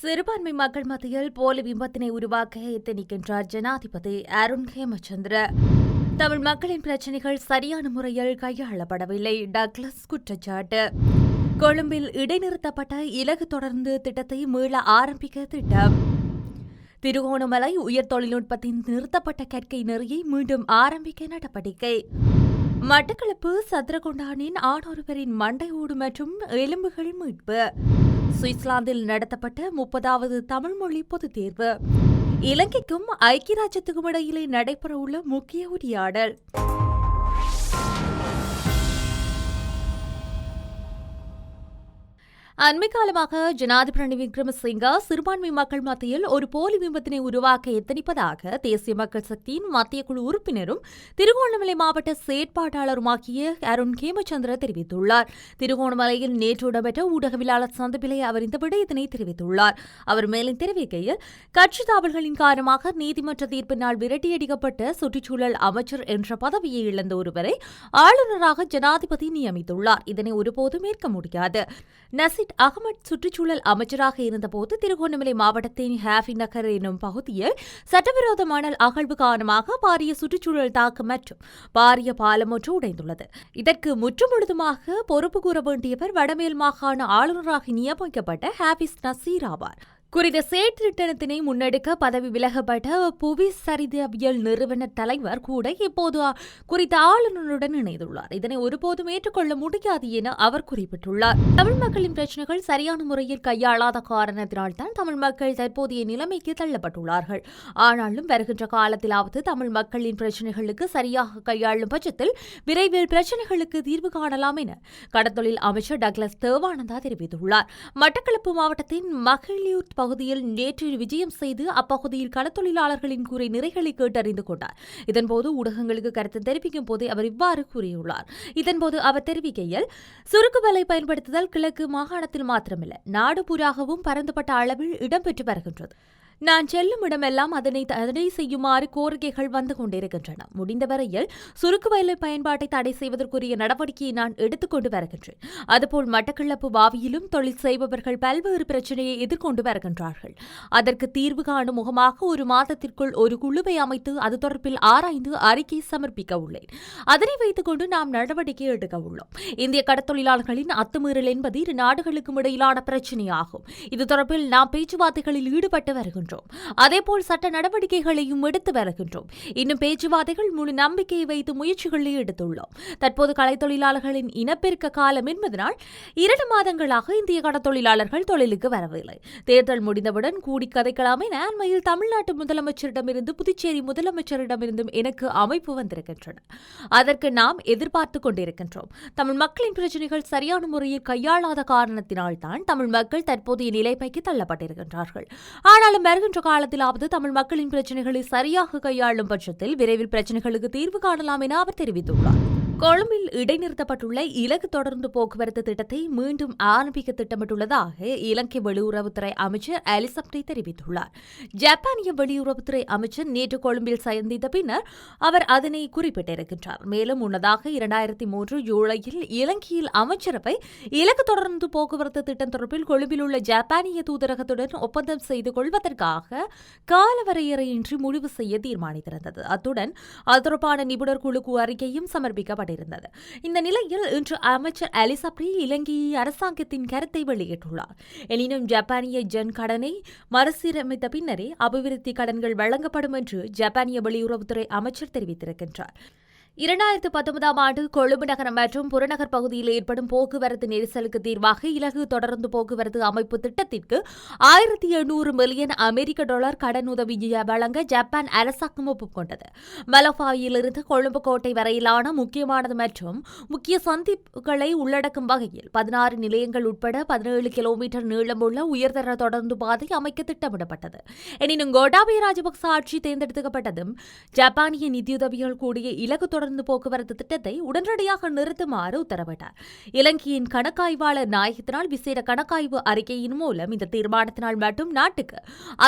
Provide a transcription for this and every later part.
சிறுபான்மை மக்கள் மத்தியில் போலி பிம்பத்தினை உருவாக்க எத்தனிக்கின்றார் ஜனாதிபதி அருண் ஹேமச்சந்திர. தமிழ் மக்களின் பிரச்சினைகள் சரியான முறையில் கையாளப்படவில்லை. டக்ளஸ் குற்றச்சாட்டு. கொழும்பில் இடைநிறுத்தப்பட்ட இலகு தொடர்ந்து திட்டத்தை மீள ஆரம்பிக்க திட்டம். திருகோணமலை உயர் தொழில்நுட்பத்தின் நிறுத்தப்பட்ட கற்கை நெறியை மீண்டும் ஆரம்பிக்க நடவடிக்கை. மட்டக்களப்பு சத்ரகொண்டானின் ஆணொருவரின் மண்டை ஓடு மற்றும் எலும்புகள் மீட்பு. சுவிட்சர்லாந்தில் நடத்தப்பட்ட முப்பதாவது தமிழ்மொழி பொதுத் தேர்வு. இலங்கைக்கும் ஐக்கிய ராஜ்யத்துக்கும் இடையிலே நடைபெறவுள்ள முக்கிய உரையாடல். அண்மை காலமாக ஜனாதிபதி ரணி விக்ரமசிங்கா சிறுபான்மை மக்கள் மத்தியில் ஒரு போலி பிம்பத்தினை உருவாக்க எத்தனிப்பதாக தேசிய மக்கள் சக்தியின் மத்திய குழு உறுப்பினரும் திருகோணமலை மாவட்ட செயற்பாட்டாளருமாகிய அருண் கேமச்சந்திர தெரிவித்துள்ளார். திருகோணமலையில் நேற்று இடம்பெற்ற ஊடகவியலாளர் சந்திப்பிலே அவர் இந்த விடயத்தினை தெரிவித்துள்ளார். அவர் மேலும் தெரிவிக்கையில் கட்சி தாவல்களின் காரணமாக நீதிமன்ற தீர்ப்பினால் விரட்டியடிக்கப்பட்ட சுற்றுச்சூழல் அமைச்சர் என்ற பதவியை இழந்த ஒருவரை ஆளுநராக ஜனாதிபதி நியமித்துள்ளார். இதனை ஒருபோதும் ஏற்க முடியாது. நசிட் அகமட் சுற்றுச்சூழல் அமைச்சராக இருந்தபோது திருகோணமலை மாவட்டத்தின் ஹாஃபி நகர் எனும் பகுதியில் சட்டவிரோத மணல் அகழ்வு காரணமாக பாரிய சுற்றுச்சூழல் தாக்கம் மற்றும் பாரிய பாலம் ஒன்று உடைந்துள்ளது. இதற்கு முற்றுமுழுதுமாக பொறுப்பு கூற வேண்டியவர் வடமேல் மாகாண ஆளுநராக நியமிக்கப்பட்ட ஹாபிஸ் நசீர் ஆவார். குறித்த செயற்திட்டத்தினை முன்னெடுக்க பதவி விலகப்பட்ட புவி சரிதவியல் நிறுவன தலைவர் கூட இப்போது குறித்த ஆளுநருடன் இணைந்துள்ளார். இதனை ஒருபோதும் ஏற்றுக்கொள்ள முடியாது என அவர் குறிப்பிட்டுள்ளார். தமிழ் மக்களின் பிரச்சனைகள் சரியான முறையில் கையாளாத காரணத்தினால் தான் தமிழ் மக்கள் தற்போதைய நிலைமைக்கு தள்ளப்பட்டுள்ளார்கள். ஆனாலும் வருகின்ற காலத்திலாவது தமிழ் மக்களின் பிரச்சனைகளுக்கு சரியாக கையாளும் பட்சத்தில் விரைவில் பிரச்சனைகளுக்கு தீர்வு காணலாம் என கடத்தொழில் அமைச்சர் டக்ளஸ் தேவானந்தா தெரிவித்துள்ளார். மட்டக்களப்பு மாவட்டத்தின் மகளிர் பகுதியில் நேற்று விஜயம் செய்து அப்பகுதியில் களத்தொழிலாளர்களின் கூரை நிறைகளை கேட்டறிந்து கொண்டார். இதன்போது ஊடகங்களுக்கு கருத்து தெரிவிக்கும் போதே அவர் இவ்வாறு கூறியுள்ளார். இதன்போது அவர் தெரிவிக்கையில் சுருக்கு வலை பயன்படுத்துதல் கிழக்கு மாகாணத்தில் மாத்திரமல்ல. நாடு பூராகவும் பரந்துபட்ட அளவில் இடம்பெற்று வருகின்றது. நான் செல்லும் இடமெல்லாம் அதனை தடை செய்யுமாறு கோரிக்கைகள் வந்து கொண்டிருக்கின்றன. முடிந்தவரையில் சுருக்கு வயலை பயன்பாட்டை தடை செய்வதற்குரிய நடவடிக்கையை நான் எடுத்துக்கொண்டு வருகின்றேன். அதுபோல் மட்டக்களப்பு வாவியிலும் தொழில் செய்பவர்கள் பல்வேறு பிரச்சனையை எதிர்கொண்டு வருகின்றார்கள். அதற்கு தீர்வு காணும் முகமாக ஒரு மாதத்திற்குள் ஒரு குழுவை அமைத்து அது தொடர்பில் ஆராய்ந்து அறிக்கை சமர்ப்பிக்க உள்ளேன். அதனை வைத்துக் கொண்டு நாம் நடவடிக்கை எடுக்க உள்ளோம். இந்திய கடத்தொழிலாளர்களின் அத்துமீறல் என்பது இரு நாடுகளுக்கும் இடையிலான பிரச்சனையாகும். இது தொடர்பில் நாம் பேச்சுவார்த்தைகளில் ஈடுபட்டு வருகின்றோம். வருகின்றோம். அதேபோல் சட்ட நடவடிக்கைகளையும் எடுத்து வருகின்றோம். இன்னும் பேச்சுவார்த்தைகள் முழு நம்பிக்கையை வைத்து முயற்சிகளை எடுத்துள்ளோம் தற்போது கலைத்தொழிலாளர்களின் இனப்பெருக்க காலம் என்பதனால் இரண்டு மாதங்களாக இந்திய கடத்தொழிலாளர்கள் தொழிலுக்கு வரவில்லை. தேர்தல் முடிந்தவுடன் கூடி கதைக்கலாம் என அண்மையில் தமிழ்நாட்டு முதலமைச்சரிடமிருந்து புதுச்சேரி முதலமைச்சரிடமிருந்தும் எனக்கு அமைப்பு வந்திருக்கின்றன. அதற்கு நாம் எதிர்பார்த்துக் கொண்டிருக்கின்றோம். தமிழ் மக்களின் பிரச்சனைகள் சரியான முறையில் கையாளாத காரணத்தினால்தான் தமிழ் மக்கள் தற்போதைய நிலைமைக்கு தள்ளப்பட்டிருக்கின்றார்கள். ஆனாலும் வருகின்ற காலத்திலாவது தமிழ் மக்களின் பிரச்சனைகளை சரியாக கையாளும் பட்சத்தில் விரைவில் பிரச்சனைகளுக்கு தீர்வு காணலாம் என அவர் தெரிவித்துள்ளார். கொழும்பில் இடைநிறுத்தப்பட்டுள்ள இலக்கு தொடர்ந்து போக்குவரத்து திட்டத்தை மீண்டும் ஆரம்பிக்க திட்டமிட்டுள்ளதாக இலங்கை வெளியுறவுத்துறை அமைச்சர் அலிசப்டி தெரிவித்துள்ளார். ஜப்பானிய வெளியுறவுத்துறை அமைச்சர் நேற்று கொழும்பில் சந்தித்த பின்னர் அவர் அதனை குறிப்பிட்டிருக்கின்றார். மேலும் முன்னதாக இரண்டாயிரத்தி மூன்று ஜூலையில் இலங்கையில் அமைச்சரவை இலக்கு தொடர்ந்து போக்குவரத்து திட்டம் தொடர்பில் கொழும்பில் உள்ள ஜப்பானிய தூதரகத்துடன் ஒப்பந்தம் செய்து கொள்வதற்காக காலவரையறையின்றி முடிவு செய்ய தீர்மானித்திருந்தது. அத்துடன் அது தொடர்பான நிபுணர் குழுக்கு அறிக்கையும் சமர்ப்பிக்கப்பட்டிருந்தது. இந்த நிலையில் இன்று அமைச்சர் அலிசப்ரி இலங்கை அரசாங்கத்தின் கருத்தை வெளியிட்டுள்ளார். எனினும் ஜப்பானிய ஜென் கடனை மறுசீரமைத்த பின்னரே அபிவிருத்தி கடன்கள் வழங்கப்படும் என்று ஜப்பானிய வெளியுறவுத்துறை அமைச்சர் தெரிவித்திருக்கின்றார். இரண்டாயிரத்து பத்தொன்பதாம் ஆண்டு கொழும்பு நகரம் மற்றும் புறநகர் பகுதியில் ஏற்படும் போக்குவரத்து நெரிசலுக்கு தீர்வாக இலகு தொடர்ந்து போக்குவரத்து அமைப்பு திட்டத்திற்கு ஆயிரத்தி எண்ணூறு மில்லியன் அமெரிக்க டாலர் கடன் உதவி வழங்க ஜப்பான் அரசாங்கம் ஒப்புக்கொண்டது. மலபாயிலிருந்து கொழும்பு கோட்டை வரையிலான முக்கியமானது மற்றும் முக்கிய சந்திப்புகளை உள்ளடக்கும் வகையில் பதினாறு நிலையங்கள் உட்பட பதினேழு கிலோமீட்டர் நீளமுள்ள உயர்தர தொடர்ந்து பாதை அமைக்க திட்டமிடப்பட்டது. எனினும் கோட்டாபய ராஜபக்ச ஆட்சி தேர்ந்தெடுக்கப்பட்டதும் ஜப்பானிய நிதியுதவிகள் கூடிய இலகு தொடர் பேருந்து போக்குவரத்து திட்டத்தை உடனடியாக நிறுத்துமாறு உத்தரவிட்டார். இலங்கையின் கணக்காய்வாளர் நாயகத்தினால் விசேட கணக்காய்வு அறிக்கையின் மூலம் இந்த தீர்மானத்தினால் மட்டும் நாட்டுக்கு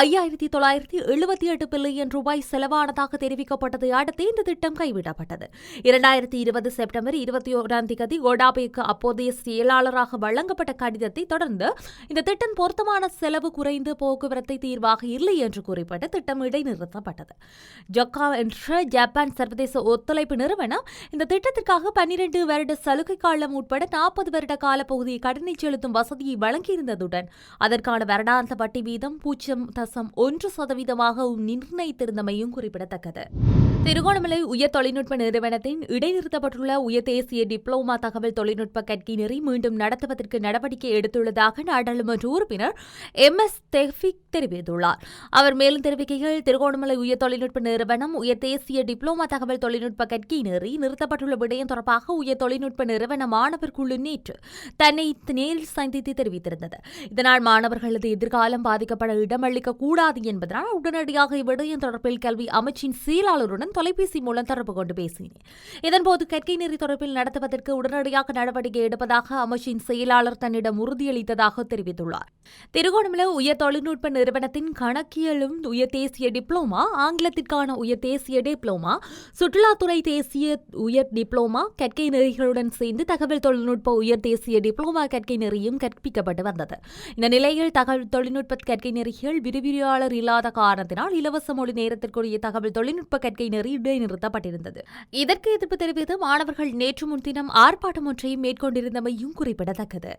ஐயாயிரத்தி தொள்ளாயிரத்தி எழுபத்தி எட்டு பில்லியன் ரூபாய் செலவானதாக தெரிவிக்கப்பட்டதை அடுத்து இந்த திட்டம் கைவிடப்பட்டது. இரண்டாயிரத்தி இருபது செப்டம்பர் இருபத்தி ஓராம் தேதி கோடாபேக்கு அப்போதைய செயலாளராக வழங்கப்பட்ட கடிதத்தை தொடர்ந்து இந்த திட்டம் பொருத்தமான செலவு குறைந்து போக்குவரத்தை தீர்வாக இல்லை என்று குறிப்பிட்டு திட்டம் இடைநிறுத்தப்பட்டது. ஜொக்கா என்ற ஜப்பான் சர்வதேச ஒத்துழைப்பு நிறுவனம். இந்த திட்டத்திற்காக பன்னிரண்டு வருட சலுகை காலம் உட்பட நாற்பது வருட கால பகுதியை கடனை செலுத்தும் வசதியை வழங்கியிருந்ததுடன் அதற்கான வருடாந்த வட்டி வீதம் பூஜ்ஜியம் தசம் ஒன்று சதவீதமாக நிர்ணயித்திருந்தமையும் குறிப்பிடத்தக்கது. திருகோணமலை உயர் தொழில்நுட்ப நிறுவனத்தின் இடைநிறுத்தப்பட்டுள்ள உயர் தேசிய டிப்ளோமா தகவல் தொழில்நுட்ப கட்கினரை நெறி மீண்டும் நடத்துவதற்கு நடவடிக்கை எடுத்துள்ளதாக நாடாளுமன்ற உறுப்பினர் எம் எஸ் தெஃபிக் தெரிவித்துள்ளார். அவர் மேலும் தெரிவிக்கையில் திருகோணமலை உயர் தொழில்நுட்ப நிறுவனம் உயர் தேசிய டிப்ளோமா தகவல் தொழில்நுட்ப கற்கை நெறி நிறுத்தப்பட்டுள்ள விடயம் தொடர்பாக உயர் தொழில்நுட்ப நிறுவன மாணவர் குழு நேற்று தன்னை நேரில் சந்தித்து தெரிவித்திருந்தது. இதனால் மாணவர்களது எதிர்காலம் பாதிக்கப்பட இடமளிக்க கூடாது என்பதனால் உடனடியாக இவ்விடயம் தொடர்பில் கல்வி அமைச்சின் செயலாளருடன் தொலைபேசி மூலம் தொடர்பு கொண்டு பேசினேன். இதன்போது கற்கை நெறி தொடர்பில் நடத்துவதற்கு உடனடியாக நடவடிக்கை எடுப்பதாக அமைச்சின் செயலாளர் தன்னிடம் உறுதியளித்ததாக தெரிவித்துள்ளார். திருகோணமலை உயர் தொழில்நுட்ப நிறுவனத்தின் கணக்கியலும் உயர் தேசிய டிப்ளோமா ஆங்கிலத்திற்கான உயர் தேசிய டிப்ளோமா சுற்றுலாத்துறை தேசிய உயர் டிப்ளோமா கற்கை நெறிகளுடன் சேர்ந்து தகவல் தொழில்நுட்ப உயர் தேசிய டிப்ளோமா கற்கை நெறியும் கற்பிக்கப்பட்டு வந்தது. இந்த நிலையில் தகவல் தொழில்நுட்ப கற்கை நெறிகள் விரிவிரியாளர் இல்லாத காரணத்தினால் இலவச மொழி நேரத்திற்குரிய தகவல் தொழில்நுட்ப கற்கை நெறி இடைநிறுத்தப்பட்டிருந்தது இதற்கு எதிர்ப்பு தெரிவித்து மாணவர்கள் நேற்று முன்தினம் ஆர்ப்பாட்டம் ஒன்றை மேற்கொண்டிருந்தமையும் குறிப்பிடத்தக்கது.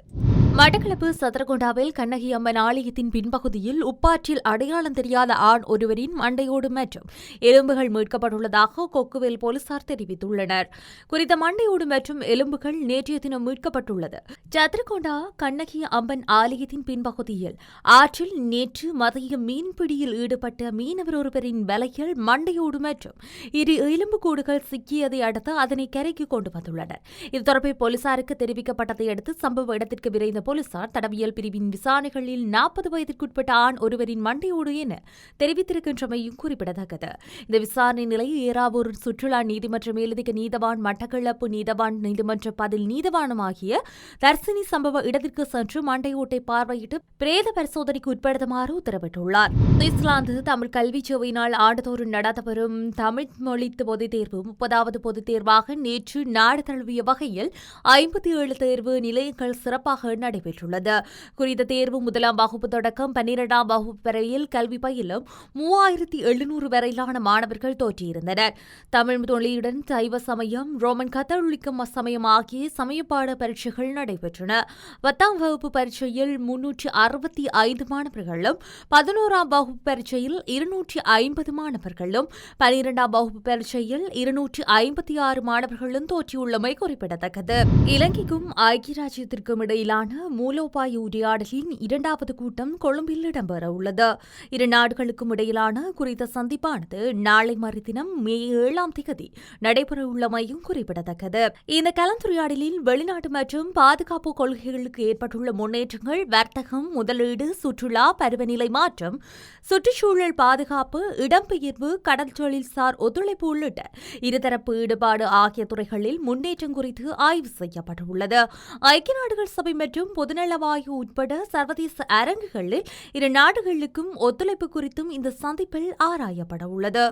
மட்டக்களப்பு சத்திரகொண்டாவில் கண்ணகி அம்மன் ஆலயத்தின் பின்பகுதியில் உப்பாற்றில் அடையாளம் தெரியாத ஆண் ஒருவரின் மண்டையோடு மற்றும் எலும்புகள் மீட்கப்பட்டுள்ளதாக கொக்குவேல் போலீசார் தெரிவித்துள்ளனர். குறித்த மண்டையோடு மற்றும் எலும்புகள் நேற்றைய தினம் மீட்கப்பட்டுள்ளது. சத்திரகொண்டா கண்ணகி அம்மன் ஆலயத்தின் பின்பகுதியில் ஆற்றில் நேற்று மதிய மீன்பிடியில் ஈடுபட்ட மீனவர் ஒருவரின் வலையில் மண்டையோடு மற்றும் இரு எலும்புக்கூடுகள் சிக்கியதை அடுத்து அதனை கரைக்கு கொண்டு வந்துள்ளனர். இது தொடர்பில் போலீசாருக்கு தெரிவிக்கப்பட்டதை அடுத்து சம்பவ இடத்திற்கு விரைந்த போலீசார் தடவியல் பிரிவின் விசாரணைகளில் நாற்பது வயதிற்குட்பட்ட ஆண் ஒருவரின் மண்டையோடு என தெரிவித்திருக்கின்றமையும் குறிப்பிடத்தக்கது. இந்த விசாரணை நிலையில் ஏறாவூர் சுற்றுலா நீதிமன்ற மேலதிக நீதவான் மட்டக்களப்பு நீதவான் நீதிமன்ற பதில் நீதவானும் ஆகிய தர்சினி சம்பவ இடத்திற்கு சென்று மண்டையோட்டை பார்வையிட்டு பிரேத பரிசோதனைக்கு உட்படுத்துமாறு உத்தரவிட்டுள்ளார். இஸ்லாந்து தமிழ் கல்வி சேவையினால் ஆண்டுதோறும் நடத்தப்படும் தமிழ் மொழி பொதுத் தேர்வு முப்பதாவது பொதுத் தேர்வாக நேற்று நாடு தழுவிய வகையில் ஐம்பத்தி ஏழு தேர்வு நிலையங்கள் சிறப்பாக நடைபெற்றுள்ளது. குறித்த தேர்வு முதலாம் வகுப்பு தொடக்கம் பன்னிரெண்டாம் வகுப்பு வரையில் கல்வி பயிலும் மூவாயிரத்தி எழுநூறு வரையிலான மாணவர்கள் தோற்றியிருந்தனர். தமிழ் மொழியுடன் சைவ சமயம் ரோமன் கத்தோலிக்கம் சமயம் ஆகிய சமயப்பாட பரீட்சைகள் நடைபெற்றன. பத்தாம் வகுப்பு பரீட்சையில் முன்னூற்றி அறுபத்தி ஐந்து மாணவர்களும் பதினோராம் வகுப்பு பரீட்சையில் இருநூற்றி ஐம்பது மாணவர்களும் பனிரெண்டாம் வகுப்பு பரீட்சையில் இருநூற்றி ஐம்பத்தி ஆறு மாணவர்களும் தோற்றியுள்ளமை குறிப்பிடத்தக்கது. இலங்கைக்கும் ஐக்கிய ராஜ்யத்திற்கும் இடையிலான மூலோபாய உரையாடலின் இரண்டாவது கூட்டம் கொழும்பில் இடம்பெற உள்ளது இரு நாடுகளுக்கும் இடையிலான குறித்த சந்திப்பானது நாளை மறுதினம் மே ஏழாம் தேதி நடைபெறவுள்ளமையும் குறிப்பிடத்தக்கது. இந்த கலந்துரையாடலில் வெளிநாட்டு மற்றும் பாதுகாப்பு கொள்கைகளுக்கு ஏற்பட்டுள்ள முன்னேற்றங்கள் வர்த்தகம் முதலீடு சுற்றுலா பருவநிலை மாற்றம் சுற்றுச்சூழல் பாதுகாப்பு இடம்பெயர்வு கடல் தொழில்சார் ஒத்துழைப்பு உள்ளிட்ட இருதரப்பு ஈடுபாடு ஆகிய துறைகளில் முன்னேற்றம் குறித்து ஆய்வு செய்யப்பட்டுள்ளது. ஐக்கிய நாடுகள் சபை மற்றும் மற்றும் பொதுநலவாயு உட்பட சர்வதேச அரங்குகளில் இரு நாடுகளுக்கும் ஒத்துழைப்பு குறித்தும் இந்த சந்திப்பில் ஆராயப்பட உள்ளது